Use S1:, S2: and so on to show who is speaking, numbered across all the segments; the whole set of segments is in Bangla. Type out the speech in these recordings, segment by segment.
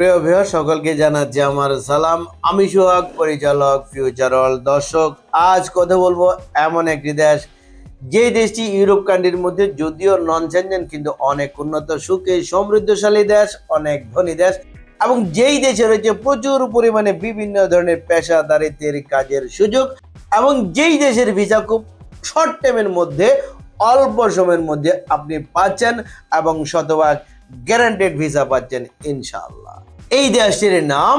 S1: প্রিয় ভিউ সকলকে জানাচ্ছি আমার সালাম। আমি সোহাগ, পরিচালক ফিউচার অল দর্শক। আজ কথা বলব এমন একটি দেশ, যে দেশটি ইউরোপ কান্ট্রির মধ্যে যদিও নন সেনজেন কিন্তু অনেক উন্নত, সুখে, সমৃদ্ধশালী দেশ, অনেক ধনী দেশ, এবং যেই দেশে রয়েছে প্রচুর পরিমাণে বিভিন্ন ধরনের পেশাদারিত্বের কাজের সুযোগ, এবং যেই দেশের ভিসা খুব শর্ট টাইমের মধ্যে, অল্প সময়ের মধ্যে আপনি পাচ্ছেন এবং শতভাগ গ্যারান্টেড ভিসা পাচ্ছেন, ইনশাআল্লাহ। এই দেশটির নাম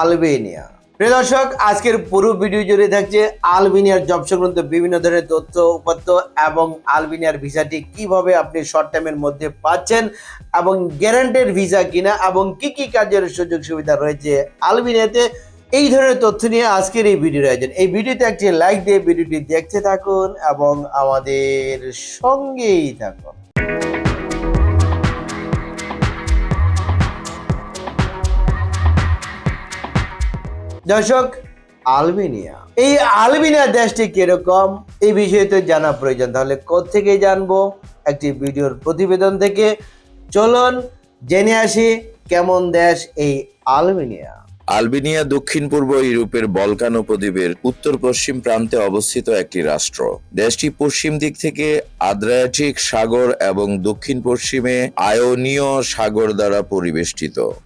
S1: আলবেনিয়া। প্রিয় দর্শক, আজকের পুরো ভিডিও জুড়ে থাকছে আলবেনিয়ার জব সংক্রান্ত বিভিন্ন ধরনের তথ্য, উপাত্ত এবং আলবেনিয়ার ভিসাটি কীভাবে আপনি শর্ট টাইমের মধ্যে পাচ্ছেন এবং গ্যারান্টেড ভিসা কিনা এবং কি কি কাজের সুযোগ সুবিধা রয়েছে আলবেনিয়াতে, এই ধরনের তথ্য নিয়ে আজকের এই ভিডিওর আয়োজন। এই ভিডিওতে একটি লাইক দিয়ে ভিডিওটি দেখতে থাকুন এবং আমাদের সঙ্গেই থাকুন। দর্শক, আলবেনিয়া। এই আলবেনিয়া দেশটি কীরকম? এই বিষয়ে তো জানা প্রয়োজন। তাহলে কোথেকে জানব? একটি ভিডিওর প্রতিবেদন থেকে। চলুন জেনে আসি কেমন দেশ এই আলবেনিয়া।
S2: আলবেনিয়া দক্ষিণ পূর্ব ইউরোপের বলকান উপদ্বীপের উত্তর পশ্চিম প্রান্তে অবস্থিত একটি রাষ্ট্র। দেশটি পশ্চিম দিক থেকে আদ্রিয়াটিক সাগর এবং দক্ষিণ পশ্চিমে আয়োনীয় সাগর দ্বারা পরিবেষ্টিত।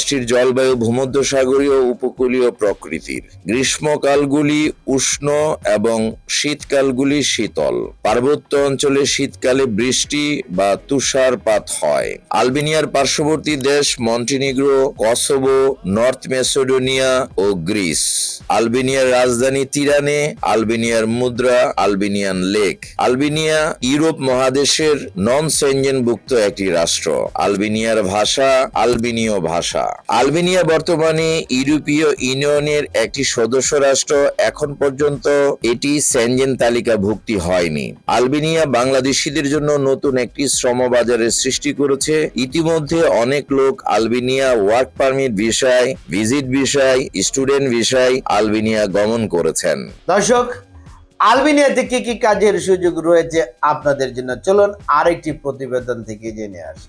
S2: দেশটির জলবায়ু, ভূমধ্যসাগরীয় উপকূলীয় প্রকৃতির। গ্রীষ্মকালগুলি উষ্ণ এবং শীতকালগুলি শীতল। পার্বত্য অঞ্চলে শীতকালে বৃষ্টি বা তুষারপাত হয়। আলবেনিয়ার পার্শ্ববর্তী দেশ মন্টিনিগ্রো, কসোভো, নর্থ মেসোডোনিয়া ও গ্রিস। আলবেনিয়ার রাজধানী তিরানে আলবেনিয়ার মুদ্রা, আলবেনিয়ান লেক। আলবেনিয়া ইউরোপ মহাদেশের নন সেঞ্জেনভুক্ত একটি রাষ্ট্র। আলবেনিয়ার ভাষা আলবেনীয় ভাষা। আলবেনিয়া বর্তমানে ইউরোপীয় ইউনিয়নের একটি সদস্য রাষ্ট্র। এখন পর্যন্ত এটি সেনজেন তালিকাভুক্তি হয়নি। আলবেনিয়া বাংলাদেশিদের জন্য নতুন একটি শ্রম বাজারের সৃষ্টি করেছে। ইতিমধ্যে অনেক লোক আলবেনিয়া ওয়ার্ক পারমিট বিষয়, ভিজিট বিষয়, স্টুডেন্ট বিষয় আলবেনিয়া গমন করেছেন।
S1: দর্শক, আলবেনিয়াতে কি কি কাজের সুযোগ রয়েছে আপনাদের জন্য? চলুন আরেকটি প্রতিবেদন থেকে জেনে আসি।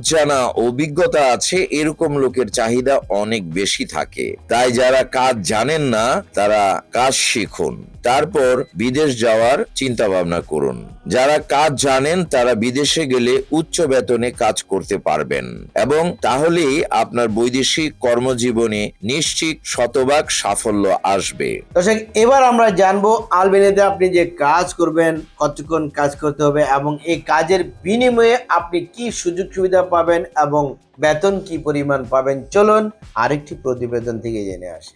S2: জানা অভিজ্ঞতা আছে, এরকম লোকের চাহিদা অনেক বেশি থাকে। তাই যারা কাজ জানেন না, তারা কাজ শিখুন। তারপর বিদেশ যাওয়ার চিন্তা ভাবনা করুন। যারা কাজ জানেন, তারা বিদেশে গেলে উচ্চ বেতনে কাজ করতে পারবেন এবং তাহলেই আপনার বৈদেশিক কর্মজীবনে নিশ্চিত শতভাগ সাফল্য আসবে।
S1: দর্শক, এবার আমরা জানব আলবেনিয়াতে আপনি যে কাজ করবেন, কতক্ষণ কাজ করতে হবে এবং এই কাজের বিনিময়ে আপনি কি সুযোগ সুবিধা পাবেন এবং বেতন কি পরিমাণ পাবেন? চলুন আরেকটি প্রতিবেদন থেকে জেনে আসি।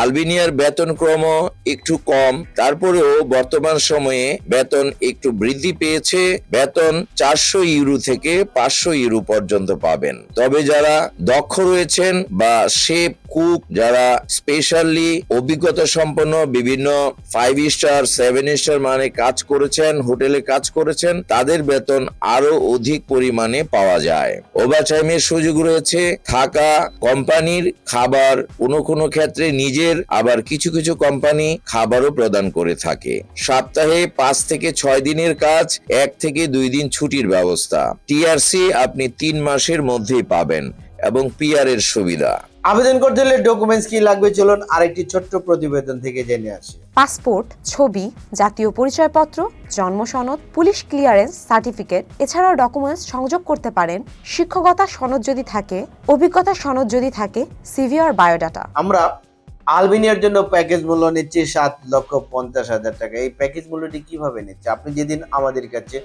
S2: আলবেনিয়ার বেতন ক্রম একটু কম, তারপরেও বর্তমান সময়ে বেতন একটু বৃদ্ধি পেয়েছে। বেতন চারশো ইউরো থেকে পাঁচশো ইউরো পর্যন্ত পাবেন। তবে যারা দক্ষ রয়েছেন বা শেফ কুক যারা স্পেশালি অভিজ্ঞতা সম্পন্ন বিভিন্ন ফাইভ স্টার সেভেন স্টার মানে কাজ করেছেন, হোটেলে কাজ করেছেন, তাদের বেতন আরও অধিক পরিমাণে পাওয়া যায়। ওভারটাইমের সুযোগ রয়েছে, থাকা কোম্পানির খাবার কোনো কোনো ক্ষেত্রে নিজের আবার কিছু কিছু কোম্পানি খাবারও প্রদান করে থাকে। সপ্তাহে পাঁচ থেকে ছয় দিনের কাজ, এক থেকে দুই দিন ছুটির ব্যবস্থা। টিআরসি আপনি তিন মাসের মধ্যেই পাবেন এবং পিআর এর সুবিধা।
S1: আবেদন করতে হলে ডকুমেন্টস কি লাগবে চলুন আরেকটি ছোট্ট প্রতিবেদন থেকে জেনে আসি।
S3: পাসপোর্ট ছবি জাতীয় পরিচয়পত্র জন্ম সনদ পুলিশ ক্লিয়ারেন্স সার্টিফিকেট এছাড়াও ডকুমেন্টস সংযোগ করতে পারেন। শিক্ষকতা সনদ যদি থাকে অভিজ্ঞতা সনদ যদি থাকে সিভি আর বায়োডাটা
S1: আমরা আলবেনিয়ার জন্য প্যাকেজ মূল্য নিচ্ছি সাত লক্ষ পঞ্চাশ হাজার টাকা। এই প্যাকেজ মূল্যটি কীভাবে নিচ্ছে? আপনি যেদিন আমাদের কাছে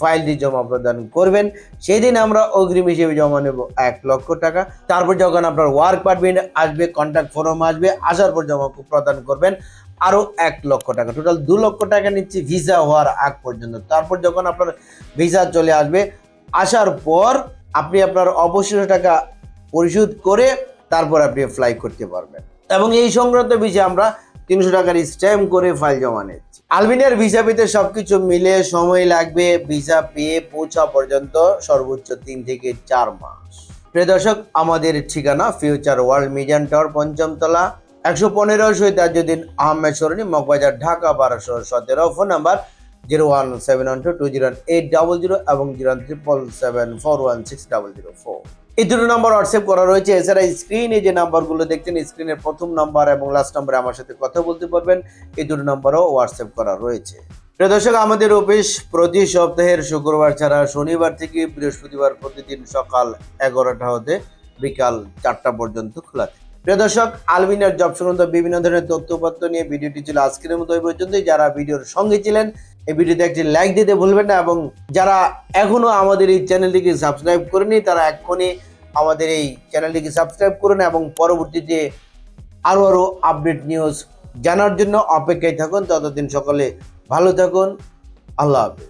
S1: ফাইলটি জমা প্রদান করবেন। সেই দিন আমরা অগ্রিম হিসেবে জমা নেব এক লক্ষ টাকা। তারপর যখন আপনার ওয়ার্ক পারমিট আসবে কন্ট্যাক্ট ফর্ম আসবে, আসার পর জমা প্রদান করবেন আরও এক লক্ষ টাকা। টোটাল দু লক্ষ টাকা নিচ্ছি ভিসা হওয়ার আগ পর্যন্ত। তারপর যখন আপনার ভিসা চলে আসবে, আসার পর আপনি আপনার অবশিষ্ট টাকা পরিশোধ করে তারপর আপনি ফ্লাই করতে পারবেন। এবং এই সংক্রান্ত বিষয়ে আমরা তিনশো টাকার স্ট্যাম্প করে ফাইল জমা নিচ্ছে। আলমিনিয়ার ভিসা পেতে সবকিছু মিলে সময় লাগবে ভিসা পেয়ে পৌঁছা পর্যন্ত সর্বোচ্চ তিন থেকে চার মাস। প্রিয় দর্শক, আমাদের ঠিকানা ফিউচার ওয়ার্ল্ড মিডিয়াম টাওয়ার পঞ্চমতলা একশো পনেরো সৈতাজুদ্দিন আহমেদ সরণি, মগবাজার, ঢাকা, বারোশো সতেরো। Phone number zero one seven one two two zero eight double zero এবং zero triple seven four one six double zero four এই দুটো নাম্বার হোয়াটসঅ্যাপ করা রয়েছে। এছাড়া স্ক্রিনে যে নাম্বারগুলো দেখছেন স্ক্রিনের প্রথম নাম্বার এবং লাস্ট নাম্বারে আমার সাথে কথা বলতে পারবেন। এই দুটো নাম্বারও হোয়াটসঅ্যাপ করা রয়েছে। প্রিয় দর্শক, আমাদের অফিস প্রতি সপ্তাহের শুক্রবার ছাড়া শনিবার থেকে বৃহস্পতিবার প্রতিদিন সকাল এগারোটা হতে বিকাল চারটা পর্যন্ত খোলা থাকে। প্রিয় দর্শক আলবিনার জব সংক্রান্ত বিভিন্ন ধরনের তথ্যপত্র নিয়ে ভিডিওটি ছিল আজকের মতো এই পর্যন্তই। যারা ভিডিওর সঙ্গে ছিলেন এই ভিডিওতে একটি লাইক দিতে ভুলবেন না এবং যারা এখনও আমাদের এই চ্যানেলটিকে সাবস্ক্রাইব করেনি, তারা এক্ষুনি আমাদের এই চ্যানেলটিকে সাবস্ক্রাইব করুন এবং পরবর্তীতে আরও আরও আপডেট নিউজ জানার জন্য অপেক্ষায় থাকুন। ততদিন সকলে ভালো থাকুন। আল্লাহ হাফিজ।